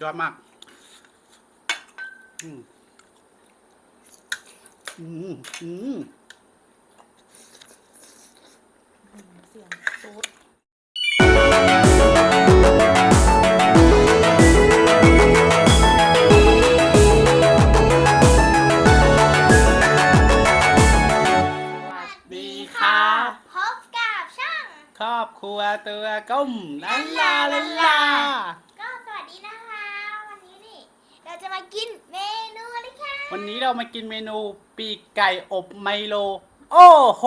ยอดมาก อืม อืม อืมเสียงซูดสวัสดีค่ะพบกับช่องครอบครัวตัวก้มลาลาลาลา ก็สวัสดีนะคะ วันนี้นี่ เรา จะมากินเมนูอะไรคะวันนี้เรามากินเมนูปีกไก่อบไมโล โอ้โห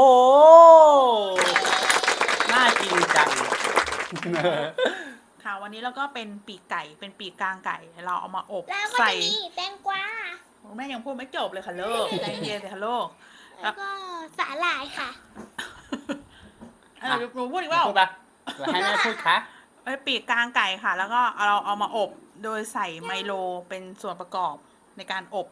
น่ากินจัง ค่ะ วันนี้เราก็เป็นปีกไก่เป็นปีกกลางไก่ เราเอามาอบแล้วก็ใส่จะมีแตงกวาแม่ยังพูดไม่จบเลยค่ะลูกใจเย็นเลยค่ะลูกแล้วก็สาหร่ายค่ะ เออหนูพูดอีกว่าพูดปะแล้วให้แม่พูดคะ เอ้ยปีกกลางไก่ค่ะ แล้วก็เราเอามาอบ โดยใส่ไมโลเป็นส่วนประกอบในการอบ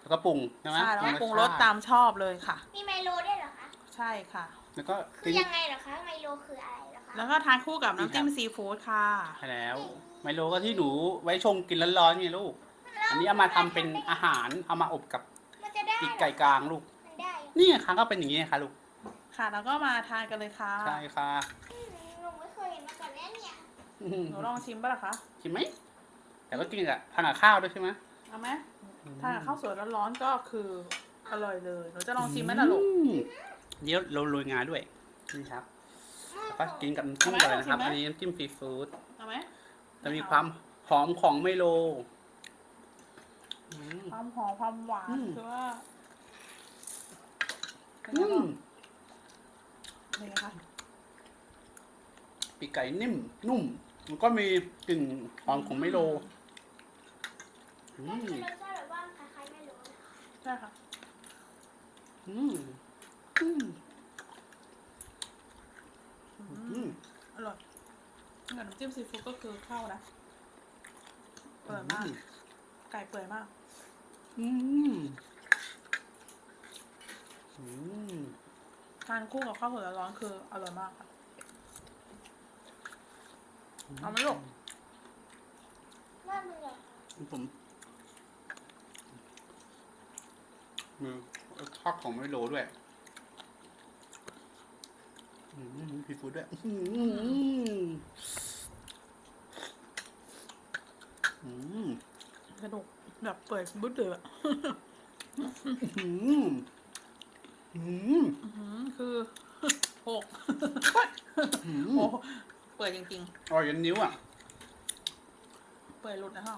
แล้วก็ปรุงใช่ไหมใช่แล้วก็ปรุงรสชติตามชอบเลยค่ะ มีไมโลด้วยเหรอคะ ใช่ค่ะ แล้วก็คือยังไงเหรอคะ ไมโลคืออะไรเหรอคะแล้วก็ทานคู่กับน้ำจิ้มซีฟู้ดค่ะ ใช่แล้วไมโลก็ที่หนูไว้ชงกินร้อนๆไงลูก อันนี้เอามาทำเป็นอาหารเอามาอบกับมันจะได้ปีกเหรอไก่กลางลูก มันได้เหรอนี่ไงคะก็เป็นอย่างนี้ค่ะลูก ค่ะ แล้วก็มาทานกันเลยค่ะใช่ค่ะอืมหนูไม่เคยเห็นมาก่อนแล้วเนี่ยอืมหนูลองชิมป่ะล่ะคะ ชิมไหม แต่ก็กินกับทานกับข้าวด้วยใช่ไหมเอาไหมทานกับข้าวสวยร้อนๆก็คืออร่อยเลยหนูจะลองชิมไหมล่ะลูก อืมเดี๋ยวเราโรยงาด้วยนี่ครับแล้วก็กินกับน้ำจิ้มก่อนเลยนะครับเอาไหมอันนี้น้ำจิ้มซีฟู้ดเอาไหมจะมีความหอมของไมโลอืม ความหอมความหวานอืม คือว่าเป็นอืไงบ้างมเป็นไงคะปีกไก่นิ่ม นุ่มมันก็มีกลิ่นหอมของไมโล อืมันมีรสชาติแบบว่าคล้ายๆไมโลนะใช่ค่ะอืมอืมอืมอร่อยกับน้ำจิ้มซีฟู้ดก็คือเข้านะเปื่อยมาก ไก่เปื่อยมาก อืมอืมทานคู่กับข้าวสวยร้อนคืออร่อยมากค่ะ เอาไหมลูกว่มึงเหรอผม มือทอดของไมโลด้วยอืมพีฟูดด้วยอืมอืมกระดูกแบบเปื่อยบึ้ดเลยอะอืมอืมอื้อหือคือโหกอืมโอ้เปื่อยจริงอร่อยยันนิ้วอะๆเปื่อยหลุดนะฮะ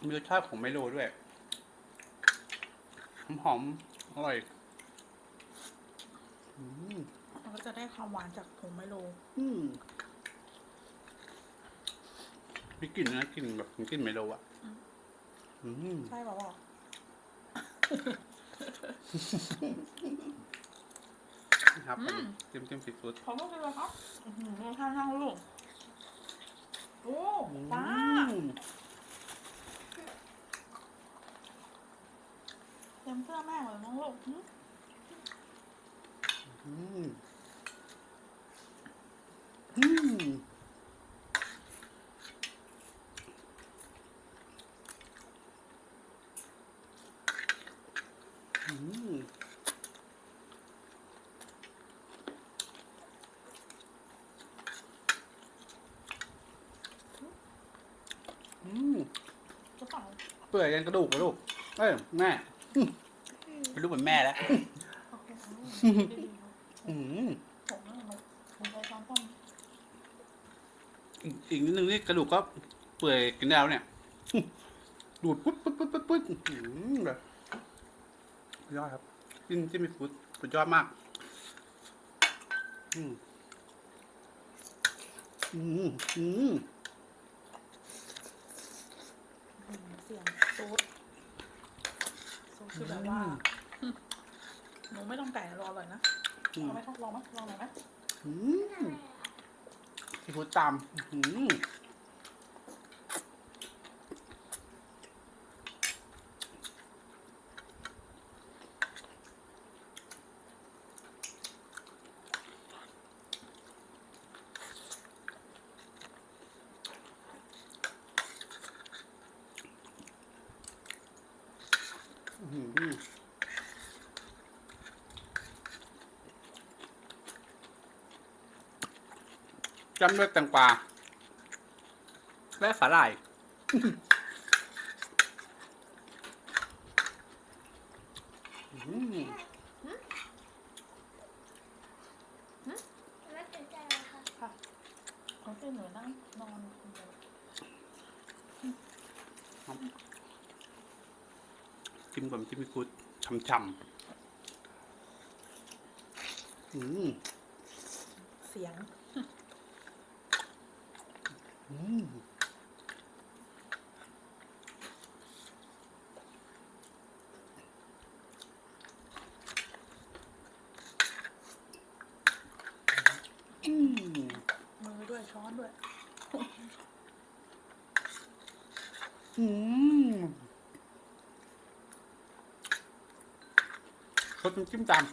มมีรสชาติของไมโลด้วย หอมๆอร่อยอืมมันก็จะได้ความหวานจากผงไมโล อืมมีกลิ่นนะกลิ่นแบบกลิ่นไมโลอะ อืมใช่เปล่าวะนะครับเป็นเต็มเต็มซีฟู้ดขอบคุณเลยครับอื้อหือรสชาติช่างลูก โอ้ป้าอืม ต็มเสื้อแม่เลยน้องลูกหืมอืมอืมอืมอืมจะเปล่าเปื่อยกันกระดูกเหรอลูก เอ้ย แม่ เป็นลูกเหมือนแม่แล้วโอเคอืมดีๆครับอืมผมนะผมผมไปซ้อมต้นอีกอีกนิดนึงนี่กระดูกก็เปื่อยกินได้แล้วเนี่ย ดูดปุ๊บปุ๊บปุ๊บปุ๊บปุ๊บอืมแบบสุดยอดครับจิ้มจิ้มมีฟูดสุดยอดมาก อืมอืมอืมอืมเสียงซูดซูด คือแบบว่าหนูไม่ต้องไก่นะรออร่อยนะอืมเอาไหมครับลองไหมลองหน่อยไหมอืมซีฟู้ดตามอืม จำด้วยแตงกวาและสาหร่ายอืมแล้วตื่นใจเหรอคะ ค่ะเอาที่หนูนั่งนอนคนเดียว จิ้มกับจิ้มกุดช่ำๆอืมเสียง อืมอืมมือด้วยช้อนด้วย อืม รสน้ำจิ้มตาม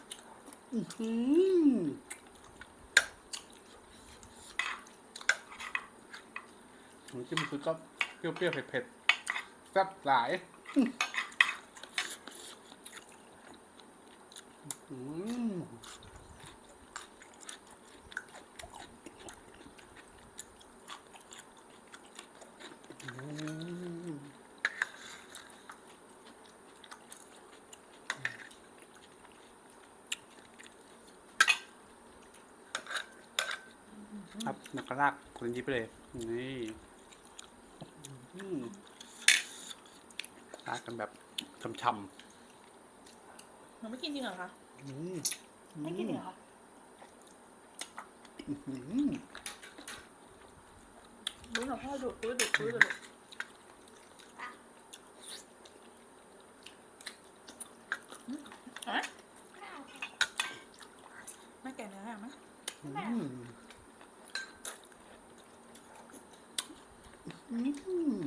อื้อหือน้ำจิ้มคือก็เปรี้ยวๆเผ็ดๆแซ่บหลาย อืมอืม ครับนักกระ ลากคนยิบไปเลย นี่อืมลากกันแบบช่ำหนูไม่กินจริงเหรอคะๆอืมไม่กินจริงเหรอคะอืมรู้หนูพ่อดุดุดุดุดุดุอืมเอาไหมไม่เอาค่ะไม่แก่เนื้อเอาไหมอืม อืม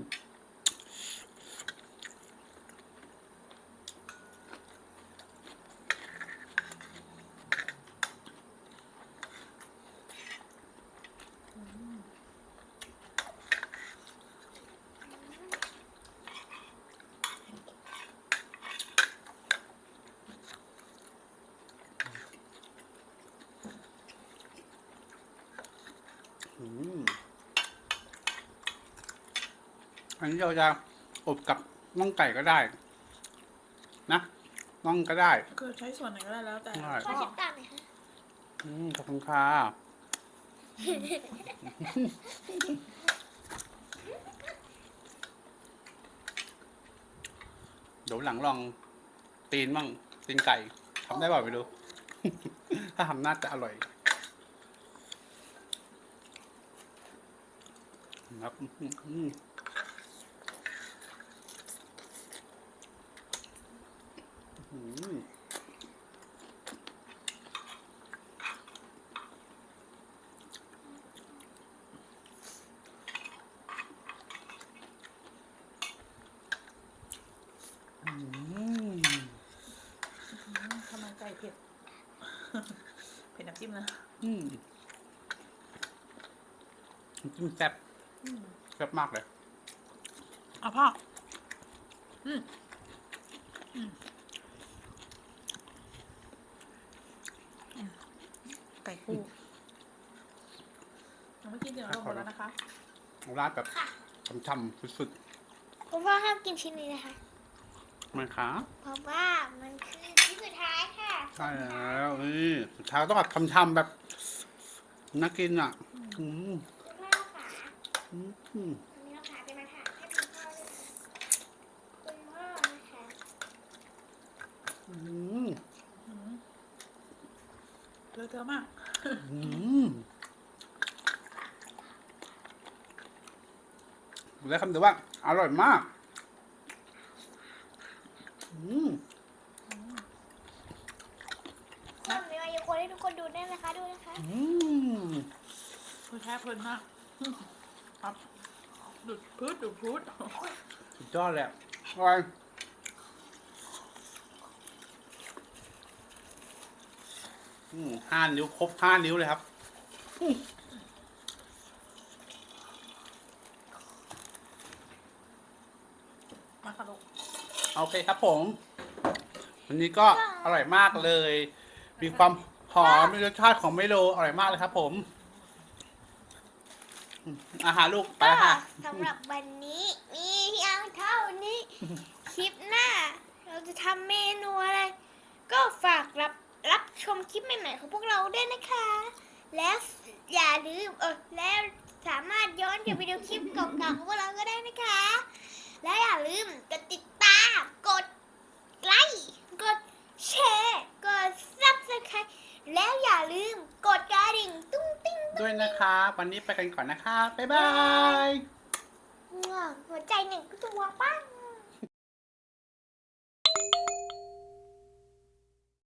อืม อันนี้เราจะอบกับน่องไก่ก็ได้ นะน่องก็ได้ คือใช้ส่วนไหนก็ได้แล้วแต่ได้ขอชอชิบมตามหน่อยค่ะอืมขอบคุณค่ะเดี๋ยวหลังลองตีนบ้างตีนไก่ทำได้เปล่าไปดูถ้าทำน่าจะอร่อยครับอืม อืมอืมอืมทำไมไก่เผ็ด เผ็ดน้ำจิ้มนะอืมน้ำจิ้มแซ่บอืมแซ่บมากเลย เอาพ่ออืมอืมอืมไก่คู่หนูไม่กินจริงเหรอ ลงหมดแล้วนะคะราดแบบช่ำๆสุดคุณพ่อห้ามกินชิ้นนี้นะคะ ๆมันขาเพราะว่ามันคือชิ้นสุดท้ายค่ะใช่แล้วนี่สุดท้ายต้องแบบช่ำๆแบบน่ากินอะอืมคุณพ่อขาอืมอืมวันนี้เราขาจะมาถามให้คุณพ่อด้วยค่ะคุณพ่อนะคะอืมอืมเลอะเทอะมาก อืม แล้วคำเดียวว่า อร่อยมาก อืมคนมีมายากลให้ทุกคนดูได้ไหมคะ ดูนะคะ อืมคือแท้เพลินมากอืมครับดุดพืดดุดพืดสุดยอดเลยอะอร่อยอืมห้านิ้วครบห้านิ้วเลยครับ มาค่ะลูก โอ เคครับผมวันนี้ก็อร่อยมากเลย มีความหอมมีรสชาติของไมโลอร่อยมากเลยครับผมอืมอาหารลูกไปก็ค่ะ สำหรับวันนี้มีเพียงเท่านี้ คลิปหน้า เราจะทำเมนูอะไร ก็ฝากรับรับชมคลิปใหม่ๆของพวกเราด้วยนะคะ และอย่าลืมเออแล้วสามารถย้อนกลับไปดูคลิปเก่าๆของพวกเราก็ได้นะคะ และอย่าลืมกดติดตาม กดไลค์ กดแชร์ กดซับสไครต์แล้วอย่าลืมกดกระดิ่งตุ้งติ้ง ด้วยนะคะวันนี้ไปกันก่อนนะคะบ๊ายบาย หัวใจหนึ่งตัวป้าง